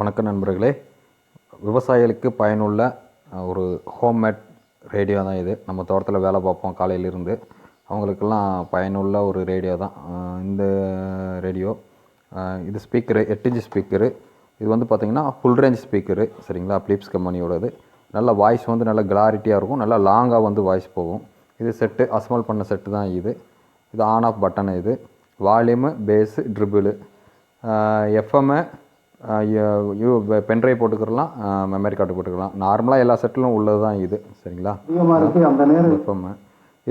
வணக்கம் நண்பர்களே. விவசாயிகளுக்கு பயனுள்ள ஒரு ஹோம்மேட் ரேடியோ தான் இது. நம்ம தோட்டத்தில் வேலை பார்ப்போம் காலையிலிருந்து. அவங்களுக்கெல்லாம் பயனுள்ள ஒரு ரேடியோ தான். இந்த ரேடியோ இது ஸ்பீக்கரு எட்டு இன்ச்சு ஸ்பீக்கரு இது வந்து பார்த்திங்கன்னா ஃபுல் ரேஞ்ச் ஸ்பீக்கரு சரிங்களா? பிலிப்ஸ் கம்பெனியோடது நல்ல வாய்ஸ் வந்து நல்ல கிளாரிட்டியாக இருக்கும். நல்லா லாங்காக வந்து வாய்ஸ் போகும். இது செட்டு அஸ்மல் பண்ண செட்டு தான் இது. இது ஆன் ஆஃப் பட்டன் இது. Volume bass treble FM pen drive போட்டுக்கிறலாம். Memory card போட்டுக்கலாம். நார்மலாக எல்லா செட்டிலும் உள்ளது தான் இது. சரிங்களா? அந்த நேரம்.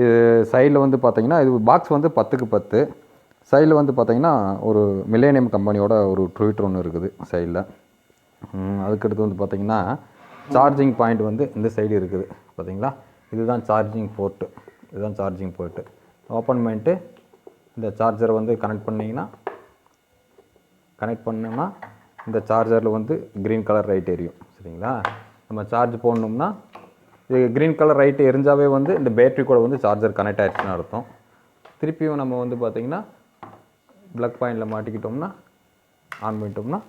இது சைடில் வந்து பார்த்தீங்கன்னா இது பாக்ஸ் வந்து பத்துக்கு பத்து. சைடில் வந்து பார்த்தீங்கன்னா ஒரு மில்லேனியம் கம்பெனியோட ஒரு ட்விட்டர் ஒன்று இருக்குது சைடில். அதுக்கடுத்து வந்து பார்த்தீங்கன்னா சார்ஜிங் பாயிண்ட் வந்து இந்த சைடு இருக்குது. பார்த்தீங்களா இதுதான் சார்ஜிங் போர்ட்டு இதுதான் சார்ஜிங் போர்ட்டு ஓப்பன் பண்ணிட்டு இந்த சார்ஜரை வந்து கனெக்ட் பண்ணிங்கன்னா கனெக்ட் பண்ணோம்னா இந்த சார்ஜரில் வந்து க்ரீன் கலர் ரைட் எரியும் சரிங்களா? நம்ம சார்ஜ் போடணும்னா இது க்ரீன் கலர் ரைட்டு எரிஞ்சாவே வந்து இந்த பேட்ரி கூட வந்து சார்ஜர் கனெக்ட் ஆகிடுச்சுன்னு அர்த்தம். திருப்பியும் நம்ம வந்து பார்த்திங்கன்னா ப்ளக் பாயிண்டில் மாட்டிக்கிட்டோம்னா ஆன் பண்ணிட்டோம்னா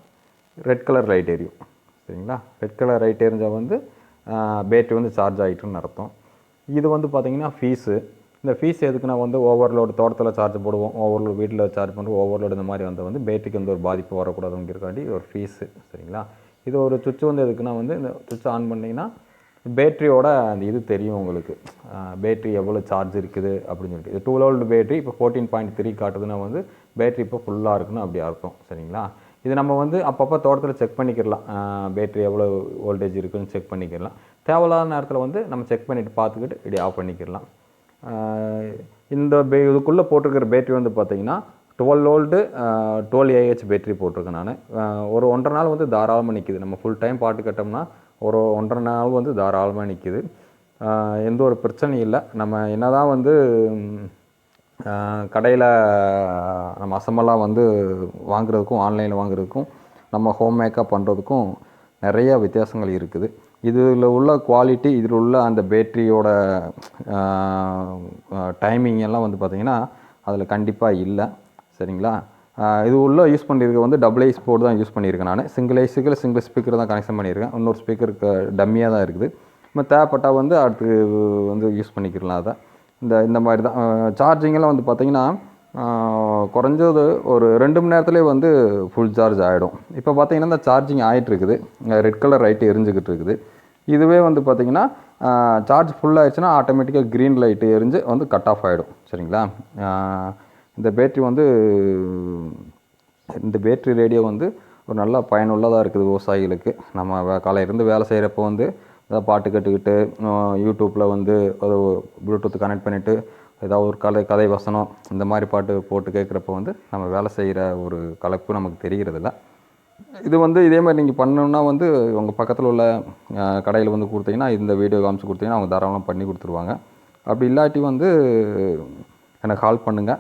ரெட் கலர் லைட் எரியும் சரிங்களா? ரெட் கலர் லைட் எரிஞ்சால் வந்து பேட்டரி வந்து சார்ஜ் ஆகிட்டுன்னு அர்த்தம். இது வந்து பார்த்திங்கன்னா ஃபீஸு இந்த ஃபீஸ் எதுக்குன்னா வந்து ஓவர்லோடு தோட்டத்தில் சார்ஜ் போடுவோம். ஓவர்லோடு வீட்டில் சார்ஜ் பண்ணுறோம் ஓவர்லோடு இந்த மாதிரி வந்து வந்து பேட்டரிக்கு வந்து ஒரு பாதிப்பு வரக்கூடாதுங்கிறக்காண்டி ஒரு ஃபீஸு சரிங்களா? இது ஒரு சுவிட்ச் வந்து எதுக்குன்னா வந்து இந்த சுவிட்ச் ஆன் பண்ணிங்கன்னா பேட்டரியோட அந்த இது தெரியும் உங்களுக்கு. பேட்டரி எவ்வளோ சார்ஜ் இருக்குது அப்படின்னு சொல்லிட்டு. இது டூ லோல்டு பேட்டரி இப்போ ஃபோர்டீன் பாயிண்ட் த்ரீ காட்டுதுன்னா வந்து பேட்டரி இப்போ ஃபுல்லாக இருக்குன்னு அப்படி அர்த்தம் சரிங்களா? இது நம்ம வந்து அப்பப்போ தோட்டத்தில் செக் பண்ணிக்கிடலாம். பேட்டரி எவ்வளோ வோல்டேஜ் இருக்குதுன்னு செக் பண்ணிக்கிடலாம். தேவையில்லாத நேரத்தில் வந்து நம்ம செக் பண்ணிவிட்டு பார்த்துக்கிட்டு இப்படி ஆஃப் பண்ணிக்கிடலாம். இந்த பே இதுக்குள்ளே போட்டிருக்கிற பேட்டரி வந்து பார்த்தீங்கன்னா twelve volt twelve AH battery போட்டிருக்கேன் நான். ஒரு ஒன்றரை நாள் வந்து தாராளமாக நிற்கிது நம்ம ஃபுல் டைம் பாட்டு கட்டோம்னா ஒரு ஒன்றரை நாள் வந்து தாராளமாக நிற்கிது எந்த ஒரு பிரச்சனையும் இல்லை. நம்ம என்ன தான் வந்து கடையில் நம்ம அசம்பலாக வந்து வாங்குறதுக்கும் ஆன்லைனில் வாங்குறதுக்கும் நம்ம ஹோம் மேக்கப் பண்ணுறதுக்கும் நிறைய வித்தியாசங்கள் இருக்குது. இதில் உள்ள குவாலிட்டி இதில் உள்ள அந்த பேட்டரியோட டைமிங் எல்லாம் வந்து பார்த்திங்கன்னா அதில் கண்டிப்பாக இல்லை. சரிங்களா? இது உள்ள யூஸ் பண்ணியிருக்க வந்து டபுள் ஐஸ் போர்டு தான் யூஸ் பண்ணியிருக்கேன் நான். சிங்கிள் ஐஸுக்கு சிங்கிள் ஸ்பீக்கர் தான் கனெக்ஷன் பண்ணியிருக்கேன். இன்னொரு ஸ்பீக்கருக்கு டம்மியாக தான் இருக்குது. நம்ம தேவைப்பட்டால் வந்து அடுத்து வந்து யூஸ் பண்ணிக்கிறலாம் அதை. இந்த இந்த மாதிரி தான். சார்ஜிங்கெல்லாம் வந்து பார்த்திங்கன்னா குறைஞ்சது ஒரு ரெண்டு மணி நேரத்துலேயே வந்து ஃபுல் சார்ஜ் ஆகிடும் இப்போ பார்த்தீங்கன்னா இந்த சார்ஜிங் ஆகிட்டுருக்குது ரெட் கலர் லைட்டு எரிஞ்சுக்கிட்டு இருக்குது. இதுவே வந்து பார்த்திங்கன்னா சார்ஜ் ஃபுல் ஆயிடுச்சுன்னா ஆட்டோமேட்டிக்காக க்ரீன் லைட்டு எரிஞ்சு வந்து கட் ஆஃப் ஆகிடும் சரிங்களா? இந்த பேட்ரி வந்து இந்த பேட்ரி ரேடியோ வந்து ஒரு நல்ல பயனுள்ளதாக இருக்குது விவசாயிகளுக்கு. நம்ம காலையிலேருந்து இருந்து வேலை செய்கிறப்போ வந்து ஏதாவது பாட்டு கேட்டுக்கிட்டு யூடியூப்பில் வந்து ஒரு ப்ளூடூத் கனெக்ட் பண்ணிவிட்டு ஏதாவது ஒரு கலை கதை வசனம் இந்த மாதிரி பாட்டு போட்டு கேட்குறப்ப வந்து நம்ம வேலை செய்கிற ஒரு கலப்பு நமக்கு தெரிகிறதில்ல. இது வந்து இதே மாதிரி நீங்கள் பண்ணணும்னா வந்து உங்கள் பக்கத்தில் உள்ள கடையில் வந்து கொடுத்தீங்கன்னா இந்த வீடியோ காமிச்சு கொடுத்தீங்கன்னா அவங்க தாராளமாக பண்ணி கொடுத்துருவாங்க. அப்படி இல்லாட்டி வந்து எனக்கு கால் பண்ணுங்கள்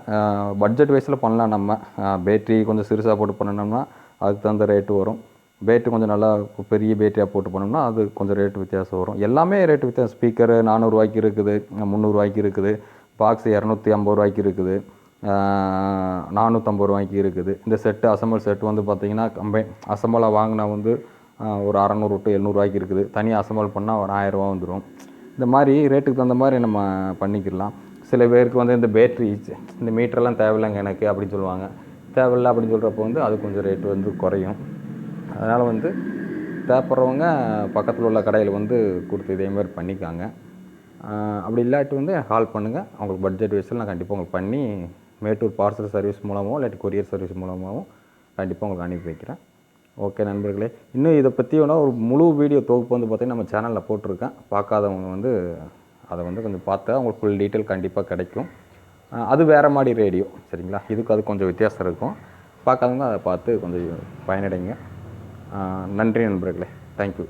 பட்ஜெட் வைஸில் பண்ணலாம் நம்ம. பேட்ரி கொஞ்சம் சிறுசாக போட்டு பண்ணணும்னா அதுக்கு தகுந்த ரேட்டு வரும். பேட்ரி கொஞ்சம் நல்லா பெரிய பேட்டரியாக போட்டு பண்ணோம்னா அது கொஞ்சம் ரேட்டு வித்தியாசம் வரும். எல்லாமே ரேட்டு வித்தியாசம். ஸ்பீக்கரு நானூறுரூவாய்க்கு இருக்குது முந்நூறுரூவாய்க்கு இருக்குது. பாக்ஸ் இரநூத்தி ஐம்பது ரூபாய்க்கு இருக்குது. நானூற்றம்பது ரூபாய்க்கு இருக்குது. இந்த செட்டு அசம்பிள் செட்டு வந்து பார்த்திங்கன்னா கம்பை அசம்பிளாக வாங்கினா வந்து ஒரு அறநூறு டு எழுநூறுவாய்க்கு இருக்குது. தனியாக அசம்பிள் பண்ணால் ஒரு ஆயிரரூவா வந்துடும் இந்த மாதிரி ரேட்டுக்கு தகுந்த மாதிரி நம்ம பண்ணிக்கிடலாம். சில பேருக்கு வந்து இந்த பேட்ரி இந்த மீட்டரெல்லாம் தேவையில்லைங்க எனக்கு அப்படின்னு சொல்லுவாங்க. தேவையில்லை அப்படின்னு சொல்கிறப்போ வந்து அது கொஞ்சம் ரேட்டு வந்து குறையும். அதனால் வந்து தேவைப்படுறவங்க பக்கத்தில் உள்ள கடையில் வந்து கொடுத்து இதே மாதிரி பண்ணிக்காங்க. அப்படி இல்லாட்டி வந்து கால் பண்ணுங்கள் அவங்களுக்கு பட்ஜெட் வைஸில் நான் கண்டிப்பாக உங்களுக்கு பண்ணி மேட்டூர் பார்சல் சர்வீஸ் மூலமாகவும் இல்லாட்டி கொரியர் சர்வீஸ் மூலமாகவும் கண்டிப்பாக உங்களுக்கு அனுப்பி வைக்கிறேன். ஓகே நண்பர்களே இன்னும் இதை பற்றி வேணால் ஒரு முழு வீடியோ தொகுப்பு வந்து பார்த்திங்கன்னா நம்ம சேனலில் போட்டிருக்கேன். பார்க்காதவங்க வந்து அதை வந்து கொஞ்சம் பார்த்தா உங்களுக்கு ஃபுல் டீட்டெயில் கண்டிப்பாக கிடைக்கும். அது வேறு மாதிரி ரேடியோ சரிங்களா? இதுக்கு அது கொஞ்சம் வித்தியாசம் இருக்கும். பார்க்காதவங்க அதை பார்த்து கொஞ்சம் பயனடைங்க. நன்றி நண்பர்களே தேங்க்யூ